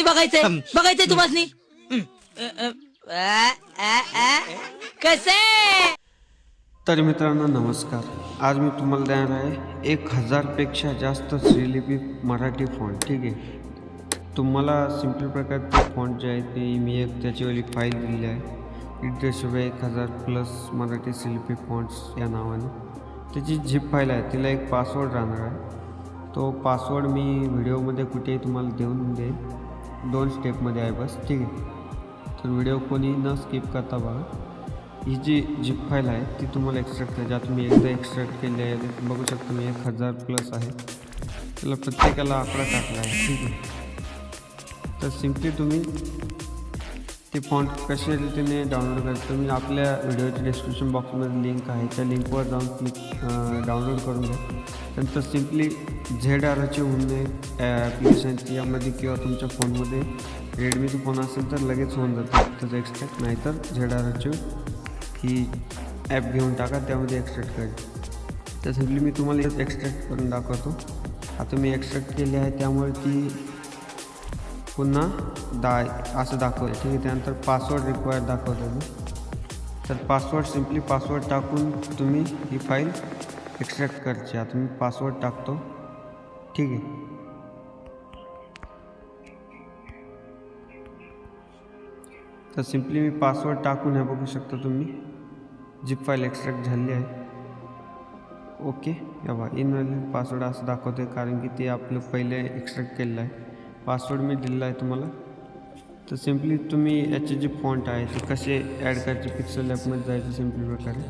बघायचंय बघायचंय तुम्हाला कसे तर मित्रांनो नमस्कार. आज मी तुम्हाला देणार आहे एक हजारपेक्षा जास्त श्रीलिपी मराठी फॉन्ट ठीक आहे? तुम्हाला सिंपल प्रकारचे फॉन्ट जे आहे ते मी एक त्याचीवाली फाईल दिली आहे. इटशिवाय एक हजार प्लस मराठी श्रीलिपी फॉन्ट्स या नावाने. त्याची झिप फाईल आहे तिला एक पासवर्ड राहणार आहे. तो पासवर्ड मी व्हिडिओमध्ये कुठेही तुम्हाला देऊन देईन. दोन स्टेपमध्ये आहे बस ठीक आहे? तर व्हिडिओ कोणी न स्किप करता बघा. ही जी जिप फाईल आहे ती तुम्हाला एक्स्ट्रॅक्ट करायची. आता मी एकदा एक्स्ट्रॅक्ट केली आहे बघू शकतो मी एक हजार प्लस आहे. त्याला प्रत्येकाला आकडा टाकला आहे ठीक आहे? तर सिम्पली तुम्ही ते फॉन्ट कशा रीतीने डाउनलोड करायचं तुम्ही आपल्या व्हिडिओच्या डिस्क्रिप्शन बॉक्समध्ये लिंक आहे. त्या लिंकवर जाऊन क्लिक डाउनलोड करून घ्या. त्यानंतर सिम्पली झेड आरचे होऊन ॲप्लिकेशन यामध्ये किंवा तुमच्या फोनमध्ये रेडमीचा फोन असेल तर लगेच होऊन जातं. त्याचं एक्स्ट्रॅक्ट नाहीतर झेड आरचे ही ॲप घेऊन टाका. त्यामध्ये एक्स्ट्रॅक्ट करायची तर सिम्पली मी तुम्हाला एक एक्स्ट्रॅक्ट करून दाखवतो. आता मी एक्स्ट्रॅक्ट केली आहे. त्यामुळे ती पुन्हा दा असं दाखवते ठीक आहे त्यानंतर पासवर्ड रिक्वायर्ड दाखवतो मी. तर पासवर्ड सिम्पली पासवर्ड टाकून तुम्ही ही फाईल एक्स्ट्रॅक्ट करायची आता मी पासवर्ड टाकतो. ठीक आहे. तर सिम्पली मी पासवर्ड टाकून हे बघू शकता तुम्ही. जी फाईल एक्स्ट्रॅक्ट झाली आहे. ओके या बा इनव्हॅलिड पासवर्ड असं दाखवते कारण की ते आपलं पहिले एक्स्ट्रॅक्ट केलेलं आहे. पासवर्ड मी दिलेला आहे तुम्हाला. तर सिम्पली तुम्ही याचे जे फॉन्ट आहे ते कसे ॲड करायचे पिक्सल ॲपमध्ये जायचे सिम्पली प्रकारे.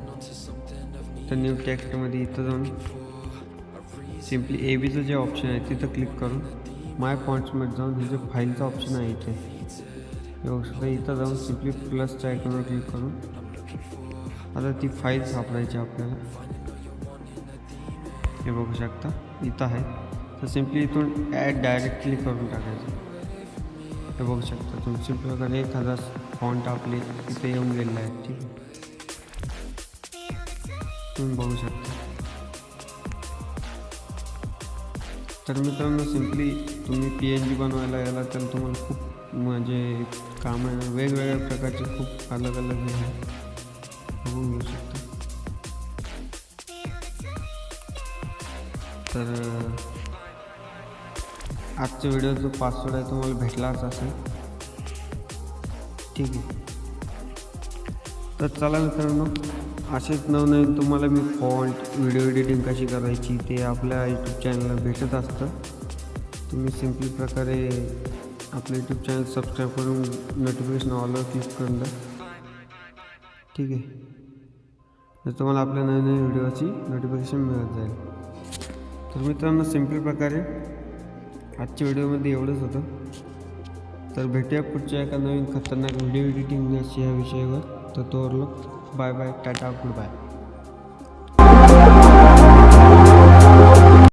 तर न्यू टेक्स्टमध्ये इथं जाऊन सिम्पली ए बीचं जे ऑप्शन आहे तिथं क्लिक करून माय फॉन्ट्समध्ये जाऊन हे जे फाईलचं ऑप्शन आहे इथे येऊ इथं जाऊन सिम्पली प्लसच्या आयकॉनवर क्लिक करून आता ती फाईल सापडायची आपल्याला. हे बघू शकता इथं आहे. तर सिम्पली इथून ॲड डायरेक्टली करून टाकायचं. हे बघू शकता तुम्ही. सिंपल प्रकारे एक हजार फॉन्ट आपले इथे येऊन गेलेला आहे. ठीक आहे. तुम्ही बघू शकता. तर मित्रांनो सिम्पली तुम्ही पी एन जी बनवायला गेला तर तुम्हाला खूप म्हणजे काम आहे. वेगवेगळ्या प्रकारचे खूप अलग अलग हे आहे. बघून घेऊ शकता. तर आजच्या जो पासवर्ड आहे तुम्हाला भेटलाच असेल. ठीक आहे. तर चला मित्रांनो असेच नवनवीन तुम्हाला मी फॉन्ट व्हिडिओ एडिटिंग कशी करायची ते आपल्या यूट्यूब चॅनलला भेटत असतं. तुम्ही सिम्पली प्रकारे आपलं यूट्यूब चॅनल सबस्क्राईब करून नोटिफिकेशन ऑलवर क्लिक करून द्या. ठीक आहे. तर तुम्हाला आपल्या नवीन नवीन व्हिडिओची नोटिफिकेशन मिळत जाईल. तर मित्रांनो सिंपल प्रकारे आजच्या व्हिडिओमध्ये एवढंच होतं. तर भेटूया पुढच्या एका नवीन खतरनाक व्हिडिओ एडिटिंग या विषयावर. तर तो bye bye tata good bye